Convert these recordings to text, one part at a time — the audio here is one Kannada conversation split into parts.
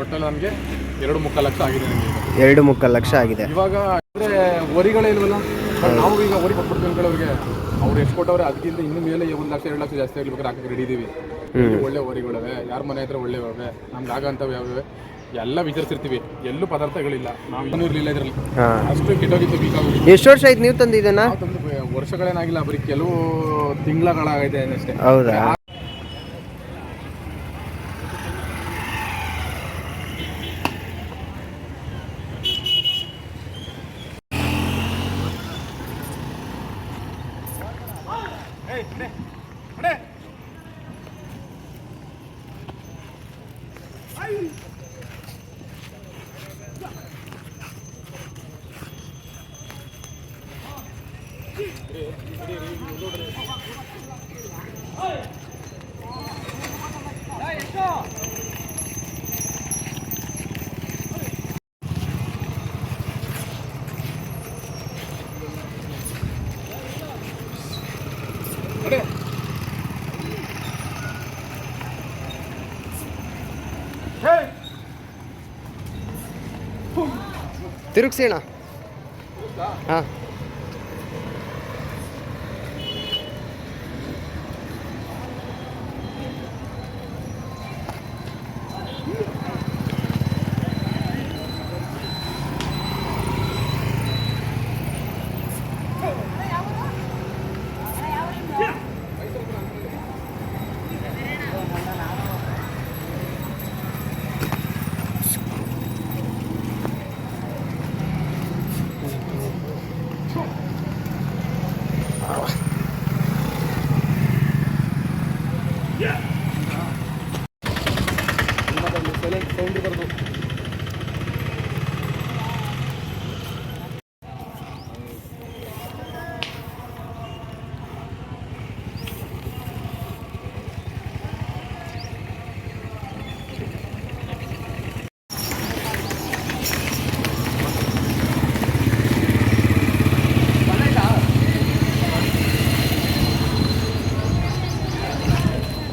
ಒಟ್ಟಲ್ಲಿ ನನಗೆ ಎರಡು ಮುಕ್ಕಾಲು ಲಕ್ಷ ಆಗಿದೆ ನನಗೆ ಈಗ. ಎರಡು ಮುಕ್ಕಾಲು ಲಕ್ಷ ಆಗಿದೆ. ಇವಾಗ ಅಂದ್ರೆ ವರಿಗಳೇ ಇಲ್ವಲ್ಲ ನಾವು ಈಗ ವರಿ ಕೊಟ್ಬಿಡ್ತೀವಿ ಅನ್ಕೊಳ್ಳೋರಿಗೆ ಅವ್ರು ಎಷ್ಟು ಕೊಟ್ಟವ್ರೆ ಅದಕ್ಕಿಂತ ಇನ್ನು ಮೇಲೆ ಒಂದು ಲಕ್ಷ ಎರಡು ಲಕ್ಷ ಜಾಸ್ತಿ ಆಗ್ಲಿಬೇಕಾದ್ರೆ ಹಾಕಕ್ಕೆ ರೆಡಿ ಇದೀವಿ. ಒಳ್ಳೆ ವರಿಗಳಿವೆ ಯಾರ ಮನೆ ಹತ್ರ ಒಳ್ಳೆವೆ ನಮ್ಗೆ ಆಗಂತವು ಯಾವ್ಯಾವೆ ಎಲ್ಲ ವಿಚಾರಿಸಿರ್ತೀವಿ. ಎಲ್ಲೂ ಪದಾರ್ಥಗಳಿಲ್ಲ. ನಾವು ಇನ್ನೂ ಇರಲಿಲ್ಲ ಇದರಲ್ಲಿ. ಅಷ್ಟು ಕೆಟ್ಟೋಗಿತ್ತು ವೀಕ್ ಆಗೋಗಿತ್ತು ಎಷ್ಟು ವರ್ಷ ಆಯ್ತು ನೀವು ತಂದು ಇದನ್ನ ನಾವು ತಂದು ಬ- ವರ್ಷಗಳೇನಾಗಿಲ್ಲ ಬರೀ ಕೆಲವು ತಿಂಗಳಾಗೈತೆ ಅಷ್ಟೇ ಹೌದಾ? ತಿರುಗಿಸಿ ಹಾಂ.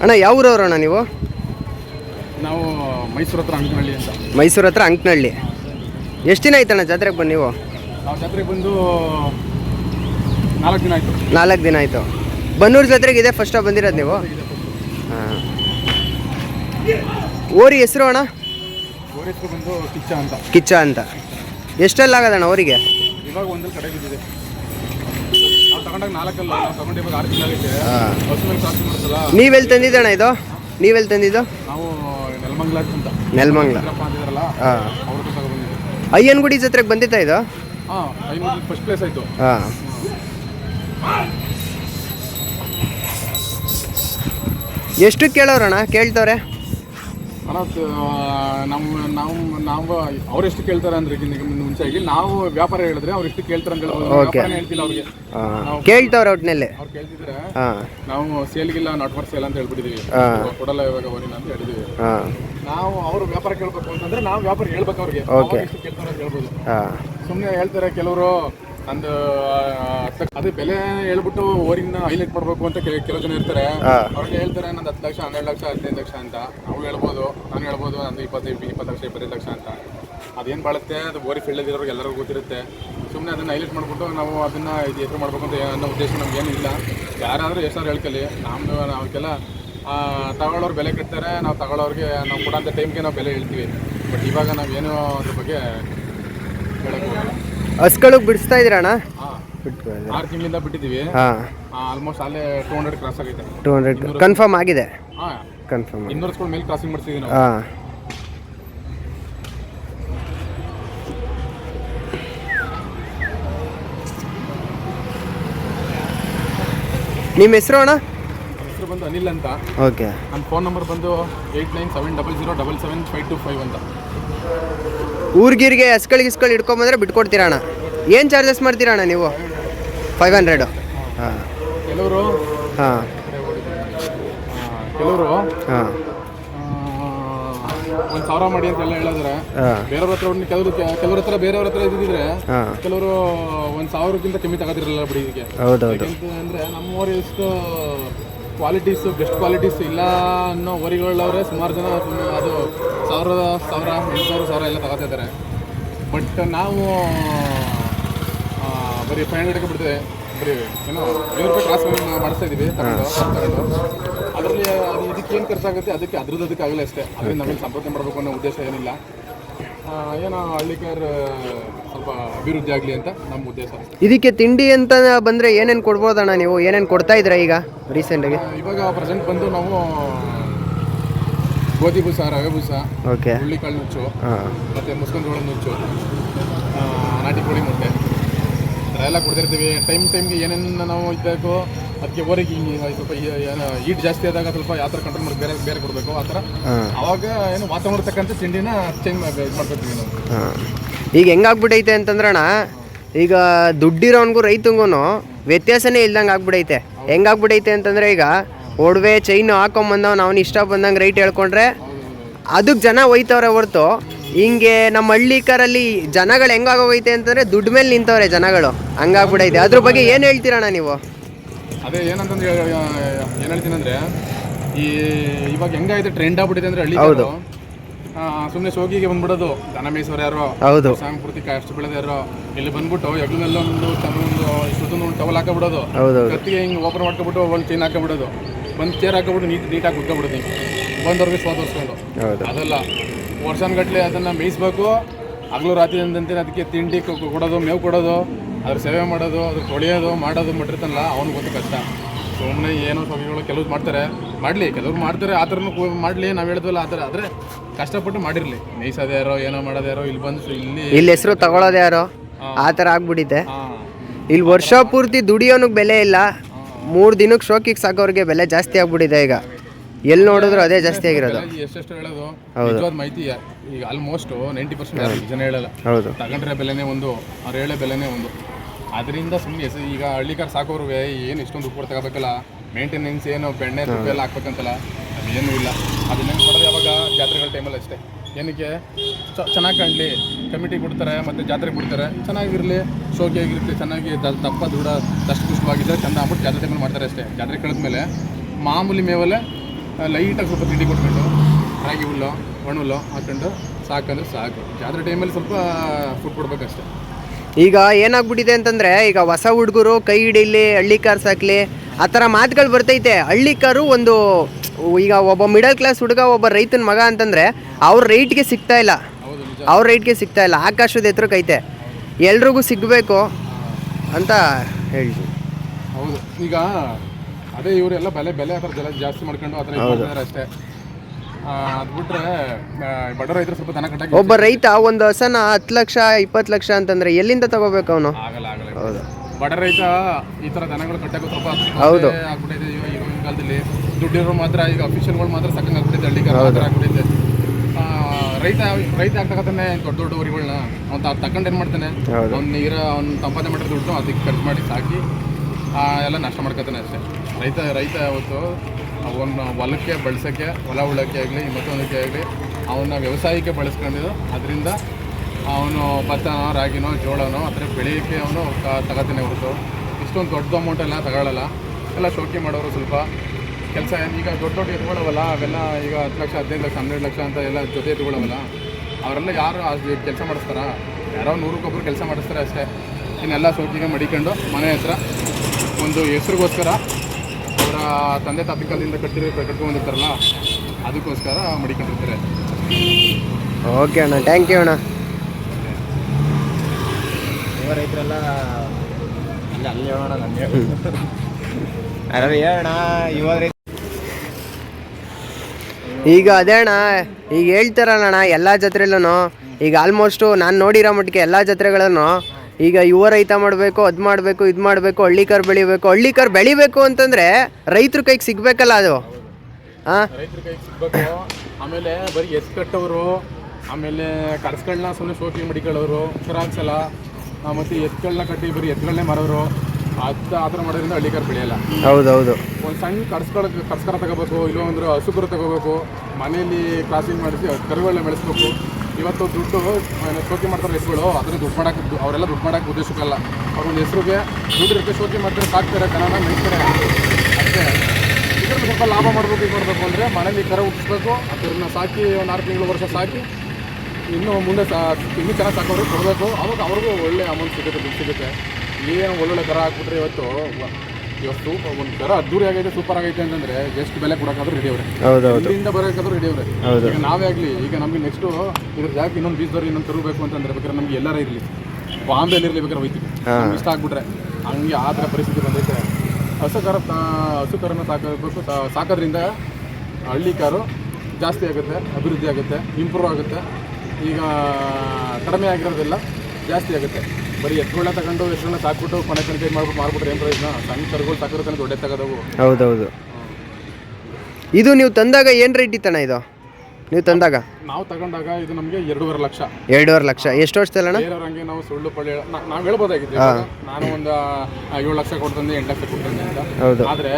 ಅಣ್ಣ ಯಾವ ಊರವ್ರು ಅಣ್ಣ ನೀವು? ನಾವು ಮೈಸೂರು ಹತ್ರ ಅಂಕನಹಳ್ಳಿ ಅಂತ. ಮೈಸೂರು ಹತ್ರ ಅಂಕನಹಳ್ಳಿ. ಎಷ್ಟು ದಿನ ಆಯ್ತಣ್ಣ ಜಾತ್ರೆಗೆ ಬಂದು ನೀವು? ನಾವು ಜಾತ್ರೆಗೆ ಬಂದು ನಾಲ್ಕು ದಿನ ಆಯಿತು. ನಾಲ್ಕು ದಿನ ಆಯಿತು. ಬನ್ನೂರು ಜಾತ್ರೆಗೆ ಇದೆ ಫಸ್ಟ್ ಬಂದಿರೋದು ನೀವು? ಹಾಂ. ಓರಿ ಹೆಸರು ಅಣ್ಣ? ಓರಿ ಹೆಸರು ಬಂದು ಕಿಚ್ಚ ಅಂತ. ಕಿಚ್ಚ ಅಂತ. ಎಷ್ಟೆಲ್ಲ ಆಗೋದಣ್ಣ ಅವರಿಗೆ ಇವಾಗ ಒಂದು ಕಡೆ ಬಿದ್ದಿದೆ. ನೀವೆಲ್ಲಿ ತಂದಿದ್ದಣ್ಣ ಇದು? ನೀವೆಲ್ಲಿ ತಂದಿದ್ದು? ನಾವು ನೆಲಮಂಗ್ಲ ಅಯ್ಯನಗುಡಿ ಜಾತ್ರೆಗೆ ಬಂದಿತ್ತಾ ಇದು? ಹಾಂ ಎಷ್ಟು ಕೇಳೋರಣ್ಣ? ಕೇಳ್ತವ್ರೆ. ತ- ನಮ್ಮ ನಾವು ನಾವು ಅವ್ರು ಎಷ್ಟು ಕೇಳ್ತಾರೆ ಅಂದ್ರೆ ಮುಂಚೆಯಾಗಿ ನಾವು ವ್ಯಾಪಾರ ಹೇಳಿದ್ರೆ ಅವ್ರು ಎಷ್ಟು ಕೇಳ್ತಾರೆ ಅಂತ ಹೇಳ್ಬೋದು. ಹೇಳ್ತಿಲ್ಲ ಅವ್ರಿಗೆ. ಕೇಳ್ತವ್ರೆ ಒಟ್ಟಿನಲ್ಲಿ ಅವ್ರು ಕೇಳ್ತಿದ್ರೆ ನಾವು ಸೇಲ್ಗಿಲ್ಲ ನಾಟ್ ಫಾರ್ ಸೇಲ್ ಅಂತ ಹೇಳ್ಬಿಟ್ಟಿದೀವಿ. ಕೊಡಲ್ಲ ಇವಾಗ ವರಿನ ಅಂತ ಹೇಳಿದೀವಿ. ನಾವು ಅವ್ರು ವ್ಯಾಪಾರ ಕೇಳ್ಬೇಕು ಅಂತಂದ್ರೆ ನಾವು ವ್ಯಾಪಾರ ಹೇಳ್ಬೇಕು ಅವ್ರಿಗೆ. ಎಷ್ಟು ಕೇಳ್ತಾರೆ ಅಂತ ಹೇಳ್ಬೋದು. ಸುಮ್ಮನೆ ಹೇಳ್ತಾರೆ ಕೆಲವರು ಒಂದು ಅದು ಬೆಲೆ ಹೇಳ್ಬಿಟ್ಟು ಓರಿನ ಹೈಲೈಟ್ ಮಾಡ್ಬೇಕು ಅಂತ ಕೆಲ- ಕೆಲವು ಜನ ಇರ್ತಾರೆ. ಅವ್ರಿಗೆ ಹೇಳ್ತಾರೆ ನಂದು ಹತ್ತು ಲಕ್ಷ ಹನ್ನೆರಡು ಲಕ್ಷ ಹದಿನೈದು ಲಕ್ಷ ಅಂತ. ನಾವು ಹೇಳ್ಬೋದು ನಾನು ಹೇಳ್ಬೋದು ನಂದು ಇಪ್ಪತ್ತೈದು ಇಪ್ಪತ್ತು ಲಕ್ಷ ಇಪ್ಪತ್ತೈದು ಲಕ್ಷ ಅಂತ. ಅದೇನು ಬಾಳುತ್ತೆ? ಅದು ಓರಿ ಫೀಲ್ಡ್ ಇರೋರಿಗೆ ಎಲ್ಲರಿಗೂ ಗೊತ್ತಿರುತ್ತೆ. ಸುಮ್ಮನೆ ಅದನ್ನ ಹೈಲೈಟ್ ಮಾಡ್ಬಿಟ್ಟು ನಾವು ಅದನ್ನ ಇದು ಎದುರು ಮಾಡ್ಬೇಕು ಅಂತ ಅನ್ನೋ ಉದ್ದೇಶ ನಮಗೇನಿಲ್ಲ ಯಾರಾದರೂ ಎಷ್ಟಾದ್ರು ಹೇಳ್ಕೊಳ್ಳಿ ನಮ್ದು ಅವಕ್ಕೆಲ್ಲ ತಗೊಳ್ಳೋರು ಬೆಲೆ ಕಟ್ತಾರೆ. ನಾವು ತಗೊಳ್ಳೋರಿಗೆ ನಾವು ಕೊಡೋಂಥ ಟೈಮ್ಗೆ ನಾವು ಬೆಲೆ ಹೇಳ್ತೀವಿ. ಬಟ್ ಇವಾಗ ನಾವೇನು ಅದ್ರ ಬಗ್ಗೆ ಹೇಳಕ್ಕೆ ಹಸ್ಗಳಿಗೆ ಬಿಡಿಸ್ತಾ ಇದ್ದೀರಾ ಅಣ್ಣ? ಆರು ತಿಂಗಳಿಂದ ಬಿಟ್ಟಿದ್ದೀವಿ. ಹಾಂ. ಆಲ್ಮೋಸ್ಟ್ ಅಲ್ಲೇ ಟೂ ಹಂಡ್ರೆಡ್ ಕ್ರಾಸ್ ಆಗೈತೆ. ಟೂ ಹಂಡ್ರೆಡ್ ಕನ್ಫರ್ಮ್ ಆಗಿದೆ? ಹಾಂ. ಕನ್ಫರ್ಮ್ ಇನ್ನೂರು ಸ್ಕೂಲ್ ಮೇಲೆ ಕ್ರಾಸಿಂಗ್ ಮಾಡ್ತಿದ್ದೀವಿ ನಾವು. ಹಾಂ. ನಿಮ್ಮ ಹೆಸರು ಅಣ್ಣ? ಹೆಸರು ಅನಿಲ್ ಅಂತ. ಓಕೆ. ನನ್ನ ಫೋನ್ ನಂಬರ್ ಬಂದು eight nine seven double zero double seven five two five ಅಂತ. ಊರ್ಗೀರಿಗೆ ಹಸ್ಗಳು ಗಿಸ್ಗಳು ಇಟ್ಕೊಂಬಂದ್ರೆ ಬಿಟ್ಕೊಡ್ತೀರಾ ಅಣ್ಣ? ಏನು ಚಾರ್ಜಸ್ ಮಾಡ್ತೀರಾ ಅಣ್ಣ ನೀವು? ಫೈವ್ ಹಂಡ್ರೆಡು ಹಾಂ. ಕೆಲವರು ಹಾಂ. ಕೆಲವರು ಹಾಂ. ಒಂದು ಸಾವಿರ ಮಾಡಿ ಅಂತ ಎಲ್ಲ ಹೇಳಿದ್ರೆ ಹಾಂ. ಬೇರೆಯವ್ರ ಹತ್ರ ಒಂದು ಕೆಲವರು ಕೆಲವ್ರ ಹತ್ರ ಬೇರೆಯವ್ರ ಹತ್ರ ಇದ್ದಿದ್ರೆ ಹಾಂ. ಕೆಲವರು ಒಂದು ಸಾವಿರಕ್ಕಿಂತ ಕಮ್ಮಿ ತಗೋದಿರಲ್ಲ ಬಿಡಿ ಇದಕ್ಕೆ. ಹೌದೌದು. ಅಂದರೆ ಅಂದ್ರೆ ನಮ್ಮ ಎಷ್ಟು ಕ್ವಾಲಿಟೀಸು ಬೆಸ್ಟ್ ಕ್ವಾಲಿಟೀಸ್ ಇಲ್ಲ ಅನ್ನೋ ವರಿಗಳವ್ರೆ ಸುಮಾರು ಜನ ಅದು ಸಾವಿರ ಸಾವಿರ ಎಂಟು ಸಾವಿರ ಸಾವಿರ ಎಲ್ಲ ತಗೋತಿದ್ದಾರೆ ಬಟ್ ನಾವು ಬರೀ ಫೈವ್ ಹಂಡ್ರೆಡ್ಗೆ ಬಿಡ್ತೇವೆ. ಬರೀ ಏನೋ ಐನೂರು ರೂಪಾಯಿ ಕ್ರಾಸ್ ಮಾಡಿಸ್ತಾ ಇದ್ದೀವಿ ತಗೊಂಡು ತಗೊಂಡು ಅದರಲ್ಲಿ ಅದು ಇದಕ್ಕೆ ಏನು ಖರ್ಚಾಗುತ್ತೆ ಅದಕ್ಕೆ ಅದ್ರದ್ದು ಅದಕ್ಕೆ ಆಗಲ್ಲ ಅಷ್ಟೇ. ಅದರಿಂದ ನಮಗೆ ಸಂಪರ್ಕ ಮಾಡಬೇಕು ಅನ್ನೋ ಉದ್ದೇಶ ಏನಿಲ್ಲ. ಏನೋ ಹಳ್ಳಿಕಾರ ಸ್ವಲ್ಪ ಅಭಿವೃದ್ಧಿ ಆಗಲಿ ಅಂತ ನಮ್ಮ ಉದ್ದೇಶ. ಇದಕ್ಕೆ ತಿಂಡಿ ಅಂತ ಬಂದರೆ ಏನೇನು ಕೊಡ್ಬೋದಣ್ಣ ನೀವು? ಏನೇನು ಕೊಡ್ತಾ ಇದ್ದೀರಾ ಈಗ ರೀಸೆಂಟಾಗಿ ಇವಾಗ ಪ್ರೆಸೆಂಟ್ ಬಂದು ನಾವು ಗೋಧಿ ಬೂಸ ರವೆ ಬೂಸ ಓಕೆ ಹುಳ್ಳಿಕಾಳು ನುಚ್ಚು ಮತ್ತು ಮುಸ್ಕನ್ ಜೋಳ ನುಚ್ಚು ನಾಟಿ ಕೋಳಿ ಮೊಟ್ಟೆ. ಎಲ್ಲ ಕೊಡ್ತಿರ್ತೀವಿ. ಟೈಮ್ ಟೈಮ್ಗೆ ಏನೇನು ನಾವು ಇದ್ಬೇಕು ಅದಕ್ಕೆ ಓರಿಗೆ ಸ್ವಲ್ಪ ಏನು ಹೀಟ್ ಜಾಸ್ತಿ ಆದಾಗ ಸ್ವಲ್ಪ ಯಾವ ಥರ ಕಂಟ್ರೋಲ್ ಮಾಡಿ ಬೇರೆ ಬೇರೆ ಕೊಡಬೇಕು ಆ ಥರ. ಅವಾಗ ಏನು ವಾತಾವರಣ ಇರ್ತಕ್ಕಂಥ ತಿಂಡಿನ ಚೇಂಜ್ ಮಾಡ್ಕೊತೀವಿ ನಾವು. ಈಗ ಹೆಂಗಾಗ್ಬಿಟ್ಟೈತೆ ಅಂತಂದ್ರಣ ಈಗ ದುಡ್ಡಿರೋನ್ಗೂ ರೈತಂಗೂ ವ್ಯತ್ಯಾಸನೇ ಇಲ್ದಂಗೆ ಆಗ್ಬಿಡೈತೆ ಹೆಂಗಾಗ್ಬಿಡೈತೆ ಅಂತಂದ್ರೆ ಈಗ ಒಡವೆ ಚೈನು ಹಾಕೊಂಬಂದವ್ ಅವ್ನು ಇಷ್ಟ ಬಂದಂಗೆ ರೈಟ್ ಹೇಳ್ಕೊಂಡ್ರೆ ಅದಕ್ಕೆ ಜನ ಒಯ್ತವ್ರೆ ಹೊರತು. ಹಿಂಗೆ ನಮ್ಮ ಹಳ್ಳಿಕರಲ್ಲಿ ಜನಗಳು ಹೆಂಗಾಗೋಗೈತೆ ಅಂತಂದ್ರೆ ದುಡ್ಡು ಮೇಲೆ ನಿಂತವ್ರೆ ಜನಗಳು. ಹಂಗಾಗ್ಬಿಡೈತೆ ಅದ್ರ ಬಗ್ಗೆ ಏನು ಹೇಳ್ತೀರಣ್ಣ ನೀವು? ಅದೇ ಏನಂತಂದ್ರೆ ಏನು ಹೇಳ್ತೀನಿ ಅಂದರೆ ಈ ಇವಾಗ ಹೆಂಗಾಯ್ತು ಟ್ರೆಂಡ್ ಆಗ್ಬಿಟ್ಟಿದೆ ಅಂದ್ರೆ ಹಳ್ಳಿ ಹೌದು. ಸುಮ್ಮನೆ ಶೋಕಿಗೆ ಬಂದ್ಬಿಡೋದು ದನ ಮೇಯಿಸೋರು ಯಾರೋ ಹೌದು. ಸಾಂಗ್ ಪೂರ್ತಿ ಕಷ್ಟ ಬೀಳೋದು ಯಾರೋ ಇಲ್ಲಿ ಬಂದ್ಬಿಟ್ಟು ಎಗ್ಲ ಮೇಲೆ ಒಂದು ಒಂದು ಸುತ್ತೊಂದು ಒಂದು ಟವಲ್ ಹಾಕಬಿಡೋದು ಹೌದು ಕತ್ತಿಗೆ ಹಿಂಗೆ ಓಪನ್ ಮಾಡ್ಕೊಬಿಟ್ಟು ಒಂದು ಚೈನ್ ಹಾಕಬಿಡೋದು ಬಂದು ಚೇರ್ ಹಾಕಬಿಟ್ಟು ನೀಟ್ ನೀಟಾಗಿ ಕುತ್ಕೊಬಿಡೋದು ಹಿಂಗೆ. ಬಂದವ್ರಿಗೆ ಸ್ವಾದ ತೋರಿಸ್ಕೊಂಡು. ಹೌದು. ಅದಲ್ಲ ವರ್ಷನ್ಗಟ್ಲೆ ಅದನ್ನು ಮೇಯಿಸ್ಬೇಕು ಹಗಲು ರಾತ್ರಿ ಅಂದಂತೆ ಅದಕ್ಕೆ ತಿಂಡಿ ಕೊಡೋದು ಮೇವು ಕೊಡೋದು ಅದ್ರ ಸೇವೆ ಮಾಡೋದು ಅದ್ರ ತೊಳೆಯೋದು ಮಾಡೋದು ಮಾಡಿರ್ತಾನಲ್ಲ ಅವ್ನಿಗೆ ಗೊತ್ತು ಕಷ್ಟ. ಸುಮ್ಮನೆ ಏನೋ ಸ್ವಾಮಿಗಳು ಕೆಲವ್ರು ಮಾಡ್ತಾರೆ. ಮಾಡಲಿ ಕೆಲವ್ರು ಮಾಡ್ತಾರೆ ಆ ಥರನೂ ಮಾಡಲಿ ನಾವು ಹೇಳಿದ್ವಲ್ಲ ಆ ಥರ. ಆದರೆ ಕಷ್ಟಪಟ್ಟು ಮಾಡಿರಲಿ. ಮೇಯ್ಸೋದು ಯಾರೋ ಏನೋ ಮಾಡೋದು ಯಾರೋ ಇಲ್ಲಿ ಬಂದು ಇಲ್ಲಿ ಇಲ್ಲಿ ಹೆಸರು ತಗೊಳ್ಳೋದು ಯಾರೋ ಆ ಥರ ಆಗ್ಬಿಟ್ಟಿದೆ. ಇಲ್ಲಿ ವರ್ಷ ಪೂರ್ತಿ ದುಡಿಯೋನಿಗೆ ಬೆಲೆ ಇಲ್ಲ. ಮೂರು ದಿನಕ್ಕೆ ಶೋಕಿಗೆ ಸಾಕೋರಿಗೆ ಬೆಲೆ ಜಾಸ್ತಿ ಆಗ್ಬಿಟ್ಟಿದೆ ಈಗ. ಎಲ್ಲಿ ನೋಡಿದ್ರು ಅದೇ ಜಾಸ್ತಿ ಆಗಿರೋದು. ಎಷ್ಟೆಷ್ಟು ಹೇಳೋದು? ನಿಜವಾದ ಮಾಹಿತಿ ಈಗ ಆಲ್ಮೋಸ್ಟ್ ನೈಂಟಿ ಪರ್ಸೆಂಟ್ ಜನ ಹೇಳಲ್ಲ. ಹೌದು. ತಗೊಂಡ್ರೆ ಬೆಲೆನೇ ಒಂದು ಅವ್ರು ಹೇಳೋ ಬೆಲೆನೇ ಒಂದು. ಅದರಿಂದ ಸುಮ್ಮನೆ ಈಗ ಹಳ್ಳಿಕಾರ ಸಾಕೋರ್ಗೆ ಏನು ಇಷ್ಟೊಂದು ಉಪ್ಪು ತಗೋಬೇಕಲ್ಲ? ಮೇಂಟೆನೆನ್ಸ್ ಏನು, ಬೆಣ್ಣೆ ತುಪ್ಪ ಎಲ್ಲ ಹಾಕ್ಬೇಕಂತಲ್ಲ, ಅದೇನೂ ಇಲ್ಲ. ಅದನ್ನ ಕೊಡೋದು ಯಾವಾಗ? ಜಾತ್ರೆಗಳ ಟೈಮಲ್ಲಿ ಅಷ್ಟೇ. ಏನಕ್ಕೆ? ಚೆನ್ನಾಗಿ ಕಾಣಲಿ. ಕಮಿಟಿ ಬಿಡ್ತಾರೆ ಮತ್ತು ಜಾತ್ರೆ ಬಿಡ್ತಾರೆ ಚೆನ್ನಾಗಿರಲಿ ಶೋಕಿಯಾಗಿರುತ್ತೆ ಚೆನ್ನಾಗಿ ದಪ್ಪ, ದೃಢ, ದಷ್ಟು ಪುಷ್ಟವಾಗಿದ್ದರೆ ಚೆಂದ ಆಗ್ಬಿಟ್ಟು ಜಾತ್ರೆ ಟೈಮಲ್ಲಿ ಮಾಡ್ತಾರೆ ಅಷ್ಟೇ. ಜಾತ್ರೆ ಕಳೆದ್ಮೇಲೆ ಮಾಮೂಲಿ ಮೇವಲ್ಲೇ ಲೈಟಾಗಿ ಸ್ವಲ್ಪ ತಿಂಡಿ ಕೊಟ್ಕೊಂಡು, ರಾಗಿ ಹುಲ್ಲು ಒಣ ಹುಲ್ಲು ಹಾಕ್ಕೊಂಡು ಸಾಕಂದ್ರೆ ಸಾಕು. ಜಾತ್ರೆ ಟೈಮಲ್ಲಿ ಸ್ವಲ್ಪ ಫುಡ್ ಕೊಡ್ಬೇಕಷ್ಟೇ. ಈಗ ಏನಾಗ್ಬಿಟ್ಟಿದೆ ಅಂತಂದ್ರೆ ಈಗ ಹೊಸ ಹುಡುಗರು ಕೈ ಹಿಡಿಯಲಿ ಹಳ್ಳಿ ಕಾರ್ ಸಾಕ್ಲಿ ಆ ಥರ ಮಾತುಗಳು ಬರ್ತೈತೆ. ಹಳ್ಳಿ ಕಾರು ಒಂದು ಈಗ ಒಬ್ಬ ಮಿಡಲ್ ಕ್ಲಾಸ್ ಹುಡುಗ ಒಬ್ಬ ರೈತನ ಮಗ ಅಂತಂದ್ರೆ ಅವ್ರ ರೈಟ್ಗೆ ಸಿಗ್ತಾ ಇಲ್ಲ. ಅವ್ರ ರೈಟ್ಗೆ ಸಿಗ್ತಾ ಇಲ್ಲ. ಆಕಾಶದ ಎತ್ತರಕ್ಕೈತೆ. ಎಲ್ರಿಗೂ ಸಿಗಬೇಕು ಅಂತ ಹೇಳ್ತೀನಿ ಹೌದು. ಈಗ ಅದೇ ಇವರೆಲ್ಲ ಬೆಲೆ ಬೆಲೆ ಆ ಥರ ಜಾಸ್ತಿ ಮಾಡ್ಕೊಂಡು ಆ ಥರ ಅಷ್ಟೇ. ಒಬ್ಬ ರೈತ ಒಂದು ಹಸನ ಹತ್ತು ಲಕ್ಷ ಇಪ್ಪತ್ತು ಲಕ್ಷ ಅಂತಂದ್ರೆ ಎಲ್ಲಿಂದ ತಗೋಬೇಕು ಅವನು? ಆಗಲ್ಲ ಆಗಲ್ಲ. ಹೌದು. ಬಡ ರೈತ ಈ ತರ ದನಗಳು ಕಟ್ಟಕ್ಕೆ ಸ್ವಲ್ಪ ಹೌದು. ತೊಂದ್ರೆ ಆಗ್ಬಿಟ್ಟಿದೆ. ಇವ- ಕಾಲದಲ್ಲಿ ದುಡ್ಡಿರೋ ಮಾತ್ರ ಈಗ ಅಫಿಷಿಯಲ್ಗಳು ಮಾತ್ರ ಸಕ್ಕಂಗೆ ಆಗ್ಬಿಟ್ಟಿದೆ ಹಳ್ಳಿಗಾರ ಥರ ಆಗ್ಬಿಟ್ಟಿದೆ. ರೈತ ರೈತ ಆಗ್ತಕ್ಕಂತಾನೆ ದೊಡ್ಡ ದೊಡ್ಡ ಊರಿಗಳನ್ನ ಅವ್ನು ತಗೊಂಡು ಏನು ಮಾಡ್ತಾನೆ? ಒಂದು ಅವ್ನು ನೀರ ಅವ್ನು ಸಂಪಾದನೆ ಮಾಡಿರೋ ದುಡ್ಡು ಅದಕ್ಕೆ ಖರ್ಚು ಮಾಡಿ ಸಾಕಿ ಆ, ಎಲ್ಲ ನಷ್ಟ ಮಾಡ್ಕೊತಾನೆ ಅಷ್ಟೇ. ರೈತ ರೈತ ಯಾವತ್ತು ಅವನ್ನ ಹೊಲಕ್ಕೆ ಬಳಸೋಕ್ಕೆ, ಹೊಲ ಉಳೋಕ್ಕೆ ಆಗಲಿ ಮತ್ತೊಂದಕ್ಕೆ ಆಗಲಿ, ಅವನ್ನ ವ್ಯವಸಾಯಕ್ಕೆ ಬಳಸ್ಕೊಂಡಿದ್ದು. ಅದರಿಂದ ಅವನು ಭತ್ತನೋ, ರಾಗಿನೋ, ಜೋಳನೋ ಥರ ಬೆಳೆಯೋಕ್ಕೆ ಅವನು ತಗೋತಾನೆ ಹೊರತು. ಇಷ್ಟೊಂದು ದೊಡ್ಡ ಅಮೌಂಟೆಲ್ಲ ತಗೊಳ್ಳಲ್ಲ ಎಲ್ಲ ಶೋಕಿ ಮಾಡೋರು ಸ್ವಲ್ಪ ಕೆಲಸ. ಈಗ ದೊಡ್ಡ ದೊಡ್ಡ ಎತ್ಕೊಳ್ಳೋವಲ್ಲ, ಅವೆಲ್ಲ ಈಗ ಹತ್ತು ಲಕ್ಷ, ಹದಿನೈದು ಲಕ್ಷ, ಹನ್ನೆರಡು ಲಕ್ಷ ಅಂತ ಎಲ್ಲ ಜೊತೆ ಎತ್ಕೊಳ್ಳೋವಲ್ಲ. ಅವರೆಲ್ಲ ಯಾರು ಕೆಲಸ ಮಾಡಿಸ್ತಾರ? ಯಾರೋ ನೂರಕ್ಕೊಬ್ಬರು ಕೆಲಸ ಮಾಡಿಸ್ತಾರೆ ಅಷ್ಟೇ. ಇನ್ನೆಲ್ಲ ಶೋಕಿಗೆ ಮಡಿಕೊಂಡು ಮನೆ ಹತ್ರ ಒಂದು ಹೆಸ್ರಿಗೋಸ್ಕರ ತಂದೆ ತಾತ ಕಾಲದಿಂದ ಕಟ್ಟಿರೋ ಕಟ್ಕೊಂಡು ಬಂದಿರ್ತಾರಲ್ಲ ಅದಕ್ಕೋಸ್ಕರ ಮಡಿಕೊಂಡಿರ್ತಾರೆ. ಓಕೆ ಅಣ್ಣ ಥ್ಯಾಂಕ್ ಯು ಅಣ್ಣ. ರೈತರೆಲ್ಲ ಅಲ್ಲಿ ಅಲ್ಲಿ ಹೇಳೋಣ ನನಗೆ ಅದ್ರಲ್ಲಿ ಹೇಳೋಣ ಇವಾಗ ರೈತ ಈಗ ಅದೇ ಅಣ್ಣ ಈಗ ಹೇಳ್ತಾರಲ್ಲ ಎಲ್ಲ ಜಾತ್ರೆಲ್ಲೂ ಈಗ ಆಲ್ಮೋಸ್ಟು ನಾನು ನೋಡಿರೋ ಮಟ್ಟಿಗೆ ಎಲ್ಲ ಜಾತ್ರೆಗಳನ್ನು ಈಗ ಯುವ ರೈತ ಮಾಡಬೇಕು ಅದು ಮಾಡಬೇಕು ಇದು ಮಾಡಬೇಕು ಹಳ್ಳಿಕಾರ್ ಬೆಳಿಬೇಕು ಹಳ್ಳಿಕಾರ್ ಬೆಳಿಬೇಕು ಅಂತಂದರೆ ರೈತರ ಕೈಗೆ ಸಿಗಬೇಕಲ್ಲ ಅದು. ಹಾಂ ರೈತರ ಕೈಗೆ ಸಿಗ್ಬೇಕು. ಆಮೇಲೆ ಬರೀ ಎಸ್ ಕಟ್ಟೋರು ಆಮೇಲೆ ಕರ್ಸ್ಗಳನ್ನ ಸುಮ್ಮನೆ ಶೋಕಿ ಮಡಿಕೊಳ್ಳೋರು ಕರಾಕ್ಸಲ್ಲ ಮತ್ತು ಎತ್ಗಳನ್ನ ಕಟ್ಟಿ ಬರೀ ಎತ್ಗಳನ್ನೇ ಮಾರೋರು ಅದು ಆ ಥರ ಮಾಡೋದ್ರಿಂದ ಹಳ್ಳಿಕಾರ್ ಬೆಳೆಯಲ್ಲ. ಹೌದೌದು. ಒಂದು ಸಣ್ಣ ಕರ್ಸ್ಗಳ ಕರ್ಸ್ಕರ ತಗೋಬೇಕು ಇಲ್ಲ ಅಂದ್ರೆ ಹಸುಕರು ತಗೋಬೇಕು ಮನೆಯಲ್ಲಿ ಕ್ರಾಸಿಂಗ್ ಮಾಡಿಸಿ ಕರುಗಳನ್ನ ಬೆಳೆಸ್ಬೇಕು. ಇವತ್ತು ದುಡ್ಡು ಶೋಕಿ ಮಾಡ್ತಾರೆ ಹೆಸರುಗಳು ಅದನ್ನ ದುಡ್ಡು ಮಾಡಕ್ಕೆ ಅವರೆಲ್ಲ ದುಡ್ಡು ಮಾಡೋಕೆ ಉದ್ದೇಶಕ್ಕಲ್ಲ. ಅವ್ರ ಒಂದು ಹೆಸರಿಗೆ ದುಡ್ಡು ಇರುತ್ತೆ ಶೋಕಿ ಮಾಡ್ತಾರೆ, ಸಾಕ್ತಾರೆ ಕನ್ನಡ ನೆನೆಸ್ತಾರೆ ಅಷ್ಟೇ. ಇದರಲ್ಲಿ ಸ್ವಲ್ಪ ಲಾಭ ಮಾಡಬೇಕು, ಇದು ಮಾಡಬೇಕು ಅಂದರೆ ಮನೇಲಿ ಕರ ಹುಟ್ಟಿಸ್ಬೇಕು ಅದನ್ನು ಸಾಕಿ ಒಂದು ಆರು ತಿಂಗಳು ವರ್ಷ ಸಾಕಿ ಇನ್ನೂ ಮುಂದೆ ಸಾ ಇನ್ನೂ ಚೆನ್ನಾಗಿ ಸಾಕೋರು ಕೊಡಬೇಕು. ಅವಾಗ ಅವ್ರಿಗೂ ಒಳ್ಳೆ ಅಮೌಂಟ್ ಸಿಗುತ್ತೆ, ದುಡ್ಡು ಸಿಗುತ್ತೆ. ಏನು ಒಳ್ಳೊಳ್ಳೆ ಕರ ಹಾಕ್ಬಿಟ್ರೆ ಇವತ್ತು ಇವತ್ತು ಒಂದು ಕರ ಅದ್ದೂರಿ ಆಗೈತೆ ಸೂಪರ್ ಆಗೈತೆ ಅಂತಂದ್ರೆ ಎಷ್ಟು ಬೆಲೆ ಕೊಡೋಕ್ಕಾದ್ರೂ ರೆಡಿ ಅವ್ರೆ. ಹೌದೌದು. ಇಲ್ಲಿಂದ ಬರೋಕ್ಕಾದ್ರೂ ರೆಡಿ ಅವ್ರೆ. ಹೌದು. ಈಗ ನಾವೇ ಆಗಲಿ ಈಗ ನಮಗೆ ನೆಕ್ಸ್ಟು ಇದ್ರ ಯಾಕೆ ಇನ್ನೊಂದು ಬೀಜದವ್ರು ಇನ್ನೊಂದು ತರಬೇಕು ಅಂತಂದ್ರೆ ಬೇಕಾದ್ರೆ ನಮ್ಗೆ ಎಲ್ಲರ ಇರಲಿ. ಬಾಂಬೆಲಿ ಇರಲಿ ಬೇಕಾದ್ರೆ ಹೋಯ್ತೀವಿ. ನಮ್ಗೆ ಇಷ್ಟ ಆಗ್ಬಿಟ್ರೆ. ಹಂಗೆ ಆ ಥರ ಪರಿಸ್ಥಿತಿ ಬಂದೈತೆ. ಹಸು ಕರ ಹಸು ಕರನ್ನು ಸಾಕಬೇಕು ಸಾಕೋದ್ರಿಂದ ಹಳ್ಳಿ ಕಾರು ಜಾಸ್ತಿ ಆಗುತ್ತೆ ಅಭಿವೃದ್ಧಿ ಆಗುತ್ತೆ ಇಂಪ್ರೂವ್ ಆಗುತ್ತೆ. ಈಗ ಕಡಿಮೆ ಆಗಿರೋದೆಲ್ಲ ಜಾಸ್ತಿ ಆಗುತ್ತೆ. ಬರೀ ಎತ್ತುಗಳನ್ನ ತಗೊಂಡು ಎತ್ತುಗಳನ್ನ ಸಾಕ್ಬಿಟ್ಟು ಕೊನೆ ಕಣಕ್ಕೆ ಮಾಡ್ಬಿಟ್ಟು ಮಾಡ್ಬಿಟ್ರೆ ಏನು ಪ್ರಯೋಜನ ಸಣ್ಣ ಕರುಗಳು ಸಾಕಿರೋ ತನಕ ದೊಡ್ಡ ತಗೋದವು. ಹೌದೌದು. ಇದು ನೀವು ತಂದಾಗ ಏನ್ ರೇಟ್ ಇತ್ತಣ್ಣ ಇದು? ನೀವು ತಂದಾಗ? ನಾವು ತಗೊಂಡಾಗ ಇದು ನಮಗೆ ಎರಡೂವರೆ ಲಕ್ಷ. ಎರಡೂವರೆ ಲಕ್ಷ. ಎಷ್ಟು ವರ್ಷದಲ್ಲಣ್ಣ? ಹಂಗೆ ನಾವು ಸುಳ್ಳು ಪಳ್ಳಿ ನಾವು ಹೇಳ್ಬೋದಾಗಿದ್ದೆ. ನಾನು ಒಂದು ಏಳು ಲಕ್ಷ ಕೊಡ್ತಂದೆ ಎಂಟು ಲಕ್ಷ ಕೊಡ್ತಂದೆ ಅಂತ. ಹೌದು. ಆದ್ರೆ